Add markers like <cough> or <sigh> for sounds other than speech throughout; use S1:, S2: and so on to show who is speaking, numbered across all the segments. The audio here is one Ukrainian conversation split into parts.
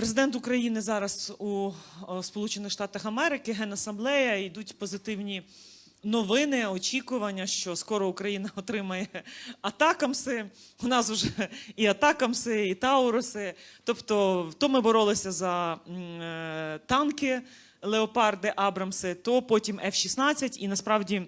S1: Президент України зараз у Сполучених Штатах Америки, Генасамблея, йдуть позитивні новини, очікування, що скоро Україна <laughs> отримає атакамси. У нас вже і атакамси, і тауруси. Тобто, то ми боролися за е, танки, леопарди, Абрамси, то потім F-16, і насправді.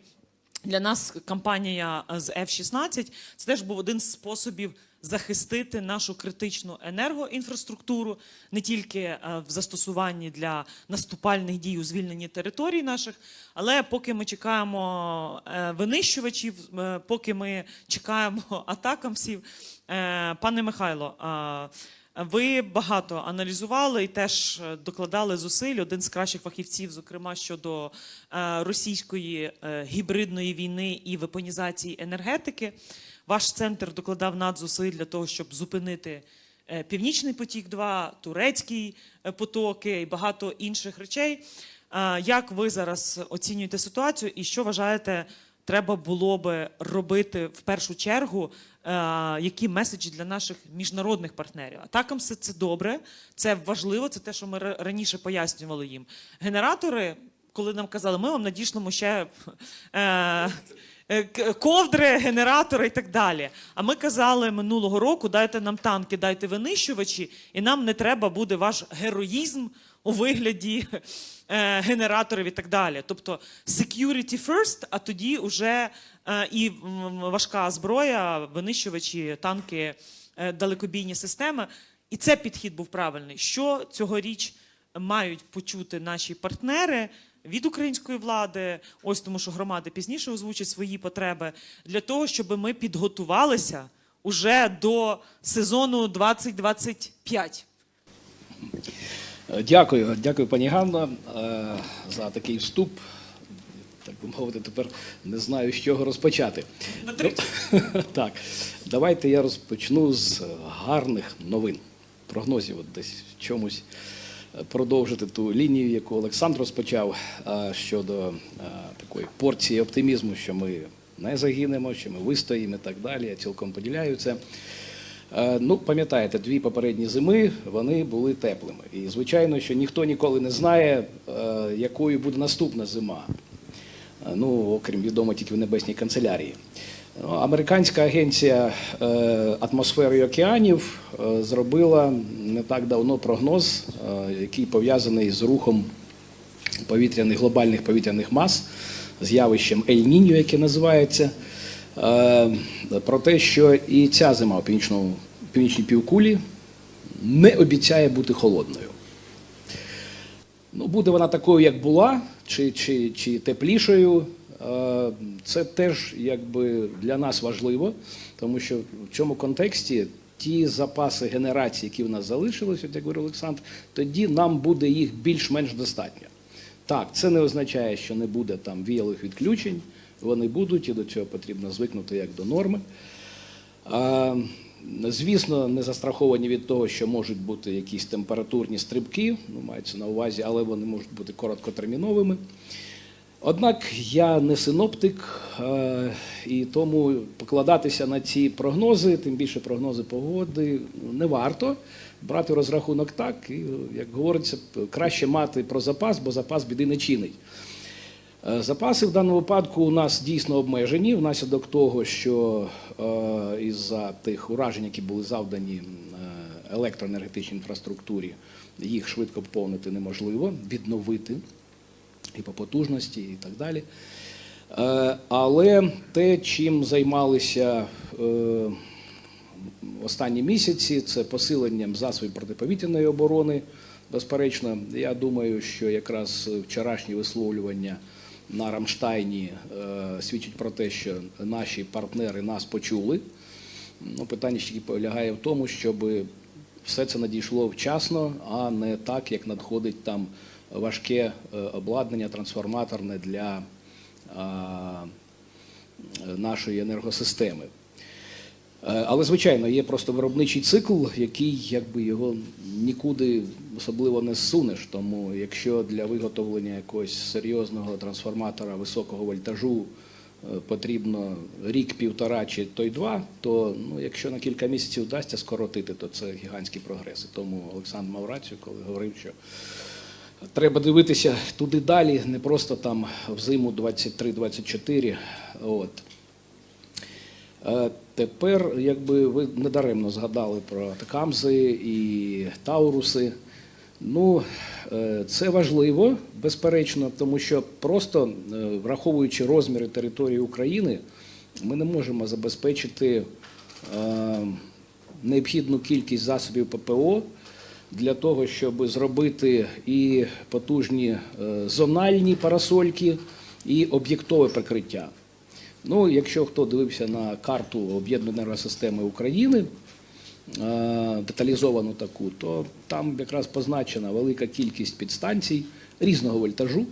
S1: Для нас кампанія з F-16 це теж був один з способів захистити нашу критичну енергоінфраструктуру не тільки е, в застосуванні для наступальних дій у звільненні територій наших, але поки ми чекаємо е, винищувачів, е, поки ми чекаємо <laughs> атакамсів. Е, Пане Михайло, ви багато аналізували і теж докладали зусиль. Один з кращих фахівців, зокрема щодо російської гібридної війни і вепонізації енергетики. Ваш центр докладав надзусиль для того, щоб зупинити е, Північний потік, 2 турецький е, потоки і багато інших речей. Як ви зараз оцінюєте ситуацію, і що вважаєте, треба було би робити в першу чергу? Які меседжі для наших міжнародних партнерів? Атакамси це добре, це важливо, це те, що ми раніше пояснювали їм. Генератори, коли нам казали, ми вам надішлемо ще. Е, ковдри, генератори і так далі. А ми казали минулого року: дайте нам танки, дайте винищувачі, і нам не треба буде ваш героїзм у вигляді е, генераторів і так далі. Тобто security first, а тоді вже е, і важка зброя, винищувачі, танки, е, далекобійні системи. І це підхід був правильний. Що цьогоріч мають почути наші партнери від української влади, ось тому, що громади пізніше озвучать свої потреби, для того, щоб ми підготувалися уже до сезону 2025.
S2: Е, Дякую, дякую, пані Ганна, е, за такий вступ. Так би мовити, тепер не знаю, з чого розпочати. <laughs> Так, давайте я розпочну з гарних новин, прогнозів, от десь в чомусь продовжити ту лінію, яку Олександр розпочав е, щодо е, такої порції оптимізму, що ми не загинемо, що ми вистоїмо і так далі. Я цілком поділяю це. Е, Ну, пам'ятаєте, дві попередні зими вони були теплими. І звичайно, що ніхто ніколи не знає, якою буде наступна зима. Ну, окрім відомо тільки в небесній канцелярії. Американська агенція е, атмосфери і океанів е, зробила не так давно прогноз, е, який пов'язаний з рухом повітряних глобальних повітряних мас, з явищем Ель-Ніньо, яке називається, про те, що і ця зима у північній півкулі не обіцяє бути холодною. Ну, буде вона такою, як була, чи, чи, чи теплішою. Е, Це теж якби для нас важливо, тому що в цьому контексті ті запаси генерації, які в нас залишилися, як говорив Олександр, тоді нам буде їх більш-менш достатньо. Так, це не означає, що не буде там віялих відключень. Вони будуть, і до цього потрібно звикнути як до норми. Звісно, не застраховані від того, що можуть бути якісь температурні стрибки, ну, мається на увазі, але вони можуть бути короткотерміновими. Однак я не синоптик, е, і тому покладатися на ці прогнози, тим більше прогнози погоди, не варто. Брати розрахунок так, і, як говориться, краще мати про запас, бо запас біди не чинить. Е, Запаси в даному випадку у нас дійсно обмежені внаслідок того, що е, із-за тих уражень, які були завдані електроенергетичній інфраструктурі, їх швидко поповнити неможливо, відновити і по потужності, і так далі. Е, Але те, чим займалися е, останні місяці, це посиленням засобів протиповітряної оборони. Безперечно, я думаю, що якраз вчорашні висловлювання на Рамштайні е, свідчить про те, що наші партнери нас почули. Ну, питання ще полягає в тому, щоб все це надійшло вчасно, а не так, як надходить там важке е, обладнання трансформаторне для нашої енергосистеми. Е, Але, звичайно, є просто виробничий цикл, який якби його нікуди особливо не зсунеш. Тому якщо для виготовлення якогось серйозного трансформатора високого вольтажу е, потрібно рік-півтора чи то й два, то ну, якщо на кілька місяців вдасться скоротити, то це гігантські прогреси. Тому Олександр мав рацію, коли говорив, що треба дивитися туди далі, не просто там в зиму 23-24. От. Е, Тепер, якби ви недаремно згадали про Атакамзи і Тауруси. Ну, е, це важливо, безперечно, тому що просто е, враховуючи розміри території України, ми не можемо забезпечити необхідну кількість засобів ППО для того, щоб зробити і потужні е, зональні парасольки, і об'єктове прикриття. Ну, якщо хто дивився на карту об'єднаної енергосистеми України, е, деталізовану таку, то там якраз позначена велика кількість підстанцій різного вольтажу,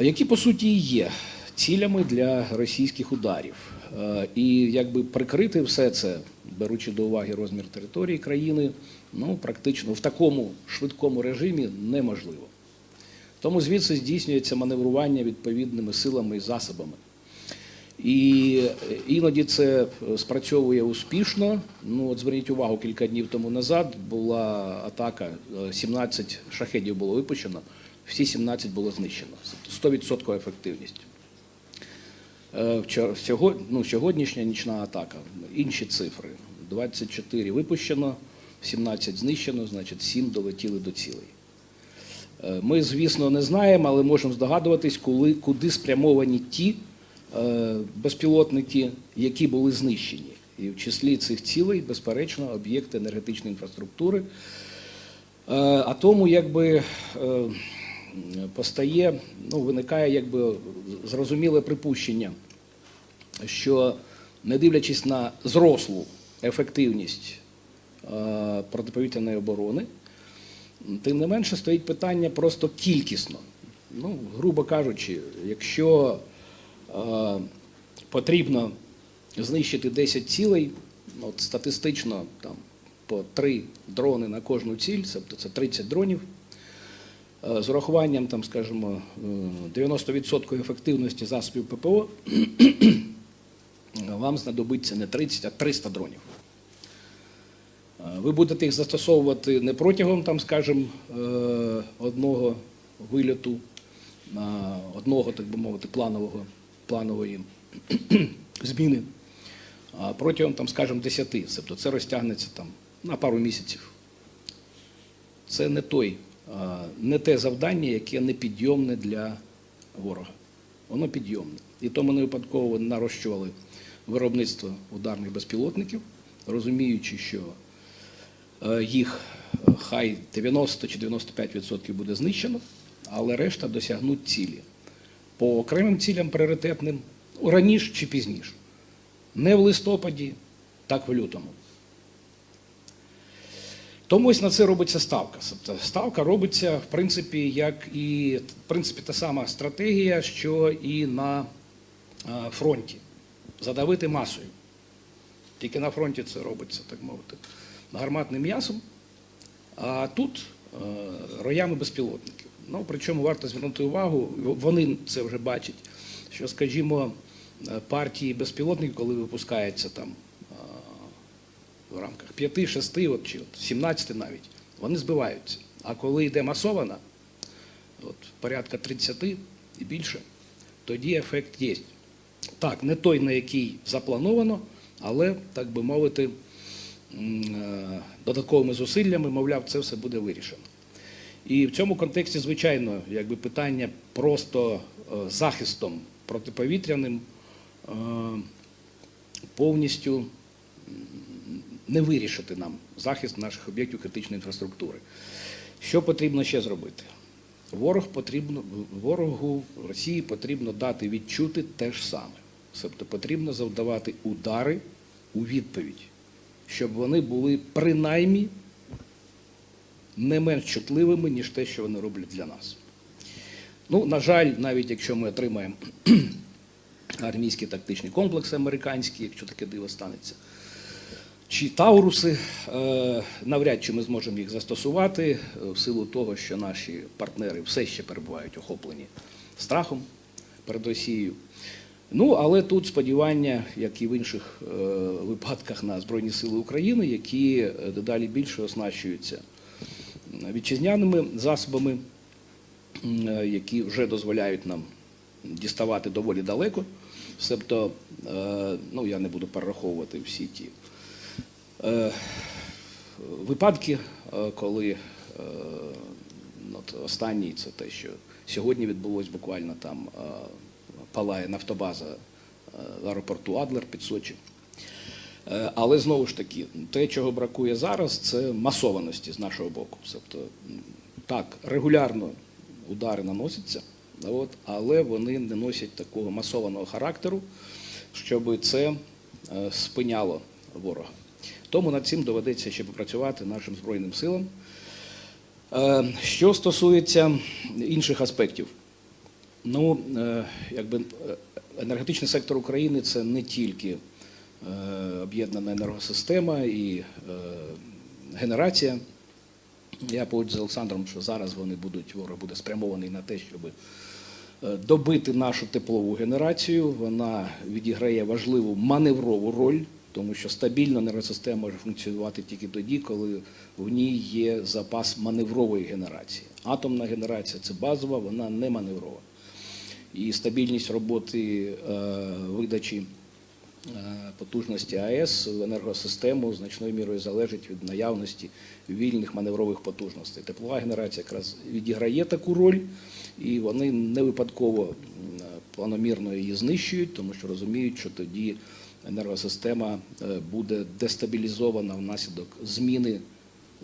S2: які по суті і є цілями для російських ударів. Е, І якби прикрити все це, беручи до уваги розмір території країни, ну практично в такому швидкому режимі неможливо. Тому звідси здійснюється маневрування відповідними силами і засобами. І іноді це спрацьовує успішно. Ну, от зверніть увагу, кілька днів тому назад була атака, е, 17 шахедів було випущено, всі 17 було знищено. Тобто 100% ефективність. Е, ну, сьогоднішня нічна атака, інші цифри. 24 випущено, 17 знищено, значить 7 долетіли до цілей. Е, Ми, звісно, не знаємо, але можемо здогадуватись, коли, куди спрямовані ті е, безпілотники, які були знищені. І в числі цих цілей, безперечно, об'єкти енергетичної інфраструктури. А тому якби постає, ну, виникає якби зрозуміле припущення, що не дивлячись на зрослу ефективність е, протиповітряної оборони, Тим не менше стоїть питання просто кількісно. Ну, грубо кажучи, якщо е, потрібно знищити 10 цілей, ну, от статистично там, по 3 дрони на кожну ціль, тобто це 30 дронів. Е, З урахуванням, там, скажімо, е, 90% ефективності засобів ППО <clears throat> вам знадобиться не 30, а 300 дронів. Е, Ви будете їх застосовувати не протягом, там, скажімо, е, одного вильоту, е, одного, так би мовити, планового, планової <clears throat> зміни, а протягом, там, скажімо, 10. Тобто це розтягнеться там, на пару місяців. Це не той, е, не те завдання, яке непідйомне для ворога. Воно підйомне. І тому не випадково нарощували виробництво ударних безпілотників, розуміючи, що е, їх е, хай 90 чи 95% буде знищено, але решта досягнуть цілі. По окремим цілям пріоритетним раніше чи пізніше. Не в листопаді, так в лютому. Тому ось на це робиться ставка. Тобто ставка робиться, в принципі, як і в принципі, та сама стратегія, що і на е, фронті. Задавити масою. Тільки на фронті це робиться, так мовити, гарматним м'ясом, а тут е, роями безпілотників. Ну, причому варто звернути увагу, вони це вже бачать, що, скажімо, е, партії безпілотників, коли випускаються там в рамках 5-6 от, чи от 17 навіть, вони збиваються. А коли йде масована, от, порядка 30 і більше, тоді ефект є. Так, не той, на який заплановано, але, так би мовити, е, додатковими зусиллями, мовляв, це все буде вирішено. І в цьому контексті, звичайно, якби питання просто е, захистом протиповітряним е, повністю не вирішити нам захист наших об'єктів критичної інфраструктури. Що потрібно ще зробити? Ворог потрібно, ворогу Росії потрібно дати відчути те ж саме. Тобто потрібно завдавати удари у відповідь, щоб вони були принаймні не менш чутливими, ніж те, що вони роблять для нас. Ну, на жаль, навіть якщо ми отримаємо <clears throat> армійські тактичні комплекси американські, якщо таке диво станеться, чи Тауруси, е, навряд чи ми зможемо їх застосувати е, в силу того, що наші партнери все ще перебувають охоплені страхом перед Росією. Ну, але тут сподівання, як і в інших е, випадках на Збройні Сили України, які дедалі більше оснащуються вітчизняними засобами, які вже дозволяють нам діставати доволі далеко. Себто, ну я не буду перераховувати всі ті випадки, е, коли е, от останній це те, що сьогодні відбулось буквально там е, палає нафтобаза е, в аеропорту Адлер під Сочі. Е, Але знову ж таки, те, чого бракує зараз, це масованості з нашого боку. Тобто, так, регулярно удари наносяться, от, але вони не носять такого масованого характеру, щоб це е, спиняло ворога. Тому над цим доведеться ще попрацювати нашим Збройним силам. Е, Що стосується інших аспектів, ну, е, якби е, енергетичний сектор України це не тільки об'єднана енергосистема і генерація. Я погоджуюсь з Олександром, що зараз вони будуть, ворог буде спрямований на те, щоб добити нашу теплову генерацію. Вона відіграє важливу маневрову роль, тому що стабільна енергосистема може функціонувати тільки тоді, коли в ній є запас маневрової генерації. Атомна генерація це базова, вона не маневрова. І стабільність роботи е, видачі е, потужності АЕС в енергосистему значною мірою залежить від наявності вільних маневрових потужностей. Теплова генерація якраз відіграє таку роль, і вони не випадково планомірно її знищують, тому що розуміють, що тоді енергосистема е, буде дестабілізована внаслідок зміни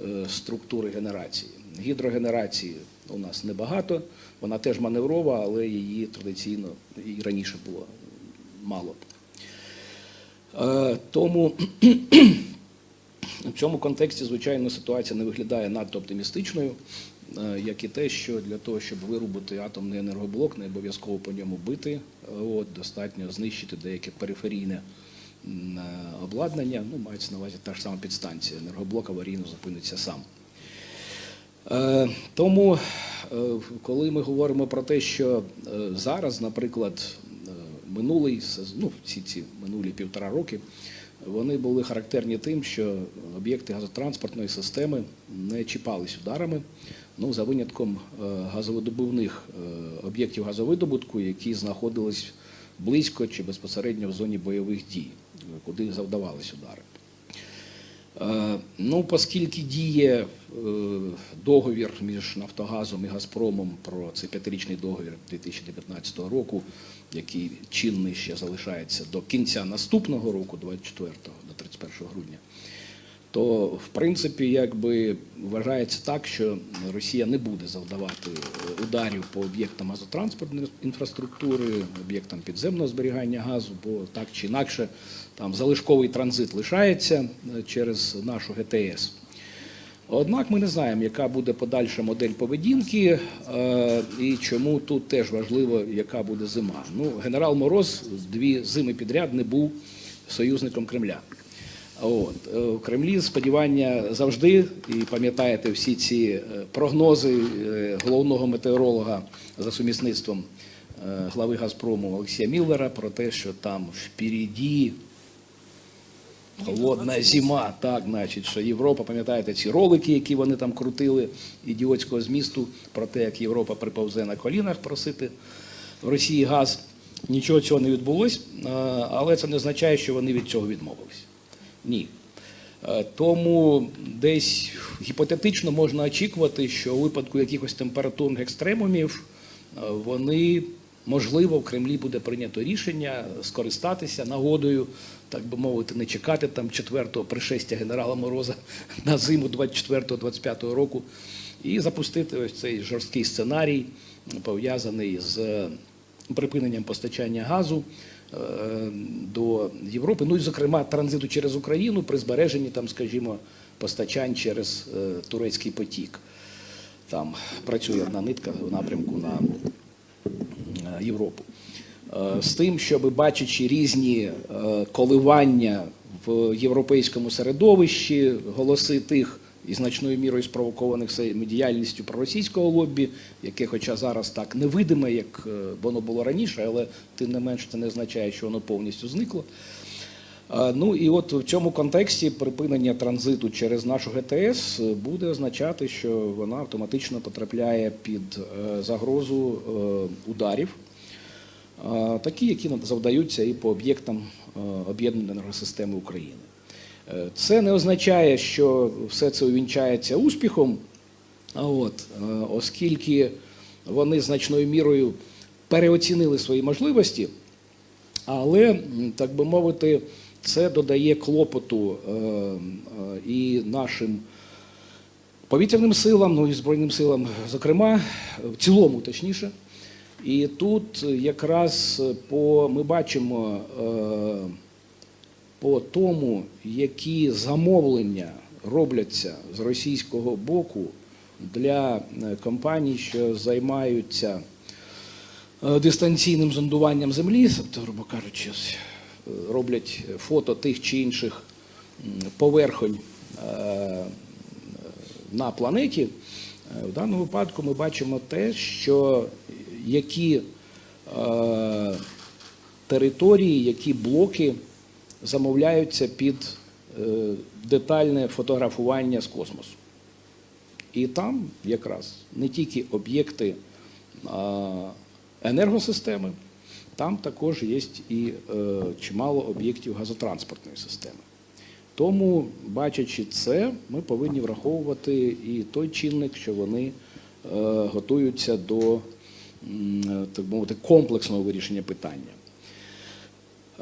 S2: е, структури генерації. Гідрогенерації у нас небагато, вона теж маневрова, але її традиційно і раніше було мало. Е, Тому <clears throat> в цьому контексті, звичайно, ситуація не виглядає надто оптимістичною, як і те, що для того, щоб вирубити атомний енергоблок, не обов'язково по ньому бити. Е, От, достатньо знищити деяке периферійне е, обладнання. Ну, мається на увазі та ж сама підстанція. Енергоблок аварійно зупиниться сам. Е, Тому, е, коли ми говоримо про те, що е, зараз, наприклад, е, минулий ну, всі ці минулі півтора роки, вони були характерні тим, що об'єкти газотранспортної системи не чіпались ударами, ну, за винятком е, газовидобувних е, об'єктів газовидобутку, які знаходились близько чи безпосередньо в зоні бойових дій, куди завдавались удари. Е, Ну, оскільки діє е, договір між Нафтогазом і Газпромом про цей п'ятирічний договір 2019 року, який чинний ще залишається до кінця наступного року, 24 до 31 грудня, то в принципі якби вважається так, що Росія не буде завдавати е, ударів по об'єктам газотранспортної інфраструктури, об'єктам підземного зберігання газу, бо так чи інакше там залишковий транзит лишається е, через нашу ГТС. Однак ми не знаємо, яка буде подальша модель поведінки, е, і чому тут теж важливо, яка буде зима. Ну, генерал Мороз дві зими підряд не був союзником Кремля. От. е, В Кремлі сподівання завжди, і пам'ятаєте всі ці е, прогнози е, головного метеоролога за сумісництвом е, глави Газпрому Олексія Міллера про те, що там впереді Холодна зима, так, значить, що Європа, пам'ятаєте ці ролики, які вони там крутили ідіотського змісту про те, як Європа приповзе на колінах просити в Росії газ. Нічого цього не відбулось, е, але це не означає, що вони від цього відмовились. Ні. Е, Тому десь гіпотетично можна очікувати, що у випадку якихось температурних екстремумів е, вони, можливо, в Кремлі буде прийнято рішення скористатися нагодою, так би мовити, не чекати там четвертого пришестя генерала Мороза <laughs> на зиму 24-25 року і запустити ось цей жорсткий сценарій, пов'язаний з припиненням постачання газу до Європи, ну і, зокрема, транзиту через Україну при збереженні, там, скажімо, постачань через е, турецький потік. Там працює одна нитка в напрямку на е, Європу. Е, З тим, щоб бачачи різні е, коливання в європейському середовищі, голоси тих, і значною мірою спровокованих діяльністю проросійського лобі, яке, хоча зараз так невидиме, як е, воно було раніше, але тим не менш це не означає, що воно повністю зникло. Е, Ну і от в цьому контексті припинення транзиту через нашу ГТС буде означати, що вона автоматично потрапляє під е, загрозу е, ударів, е, такі, які завдаються і по об'єктам е, об'єднаної енергосистеми України. Це не означає, що все це увінчається успіхом, от, е, оскільки вони значною мірою переоцінили свої можливості, але, так би мовити, це додає клопоту е, е, і нашим повітряним силам, ну і Збройним силам, зокрема, в цілому, точніше. І тут якраз по, ми бачимо по тому, які замовлення робляться з російського боку для е, компаній, що займаються е, дистанційним зондуванням землі, тобто, грубо кажучи, е, роблять фото тих чи інших поверхонь на планеті. В даному випадку ми бачимо те, що які е, території, які блоки замовляються під е, детальне фотографування з космосу. І там якраз не тільки об'єкти енергосистеми, там також є і е, чимало об'єктів газотранспортної системи. Тому, бачачи це, ми повинні враховувати і той чинник, що вони е, готуються до так мовити, комплексного вирішення питання.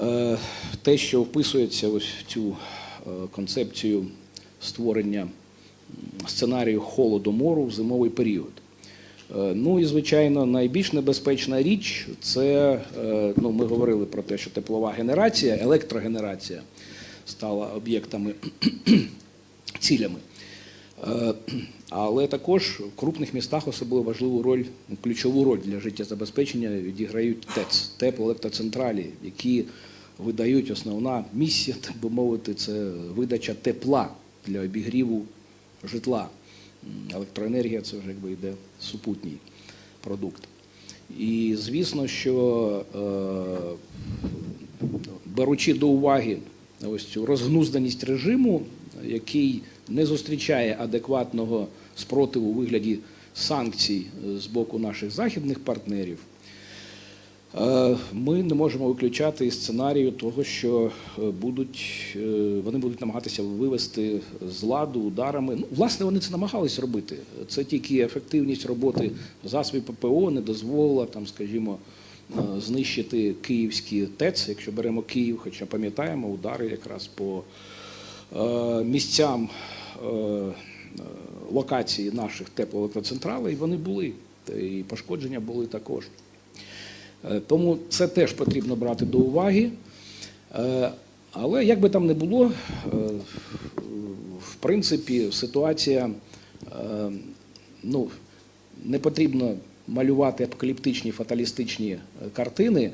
S2: Е, Те, що вписується ось в цю е, концепцію створення сценарію холодомору в зимовий період. Е, Ну і звичайно, найбільш небезпечна річ це ну, ми говорили про те, що теплова генерація, електрогенерація стала об'єктами цілями. Е, Але також в крупних містах особливо важливу роль, ключову роль для життєзабезпечення відіграють ТЕЦ, теплоелектроцентралі, які видають основна місія, так би мовити, це видача тепла для обігріву житла. Електроенергія це вже якби йде супутній продукт. І звісно, що е, беручи до уваги ось цю розгнузданість режиму, який не зустрічає адекватного спротиву у вигляді санкцій е, з боку наших західних партнерів, е, ми не можемо виключати і сценарію того, що е, будуть, вони будуть намагатися вивести з ладу ударами. Ну, власне, вони це намагались робити. Це тільки ефективність роботи засобів ППО не дозволила там, скажімо, знищити київські ТЕЦ, якщо беремо Київ, хоча пам'ятаємо удари якраз по місцям е, е, локації наших теплоелектроцентралей, вони були, і пошкодження були також. Е, Тому це теж потрібно брати до уваги. Е, Але як би там не було, е, в принципі, ситуація е, ну, не потрібно малювати апокаліптичні фаталістичні е, картини.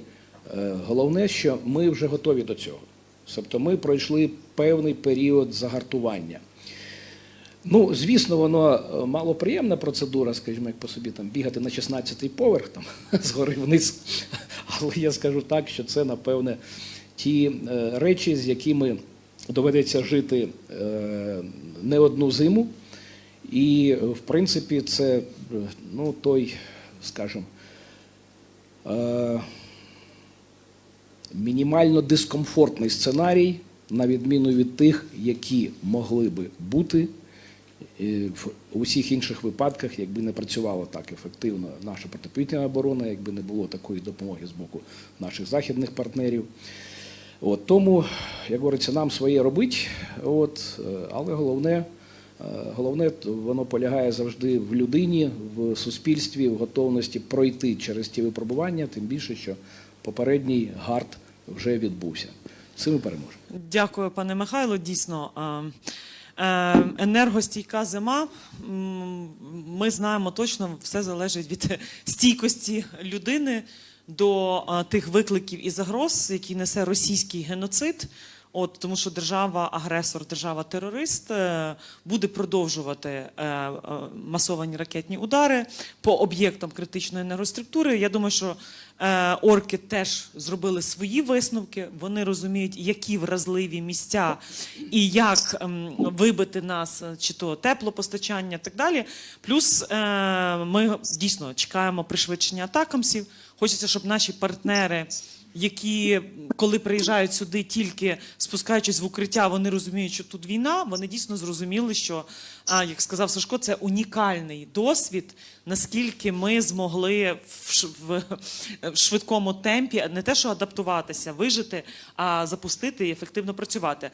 S2: Е, Головне, що ми вже готові до цього. Тобто ми пройшли певний період загартування. Ну, звісно, воно е, малоприємна процедура, скажімо, як по собі там бігати на 16-й поверх там <laughs> згори вниз. Але я скажу так, що це, напевне, ті е, речі, з якими доведеться жити е, не одну зиму. І, в принципі, це ну, той, скажімо, мінімально дискомфортний сценарій, на відміну від тих, які могли би бути е, в усіх інших випадках, якби не працювала так ефективно наша протиповітряна оборона, якби не було такої допомоги з боку наших західних партнерів. От, тому, як говориться, нам своє робить, от, е, але головне, е, головне воно полягає завжди в людині, в суспільстві, в готовності пройти через ті випробування, тим більше, що попередній гард вже відбувся. Цим ми переможемо.
S1: Дякую, пане Михайло. Дійсно, е, енергостійка зима. Ми знаємо точно, все залежить від <laughs> стійкості людини до тих викликів і загроз, які несе російський геноцид. От тому, що держава-агресор, держава-терорист е, буде продовжувати е, е, масовані ракетні удари по об'єктам критичної енергоструктури. Я думаю, що орки теж зробили свої висновки. Вони розуміють, які вразливі місця і як ем, вибити нас, чи то теплопостачання, і так далі. Плюс ми дійсно чекаємо пришвидшення атакамсів. Хочеться, щоб наші партнери які, коли приїжджають сюди, тільки спускаючись в укриття, вони розуміють, що тут війна. Вони дійсно зрозуміли, що, а, як сказав Сашко, це унікальний досвід, наскільки ми змогли в, швидкому темпі не те, що адаптуватися, вижити, а запустити і ефективно працювати.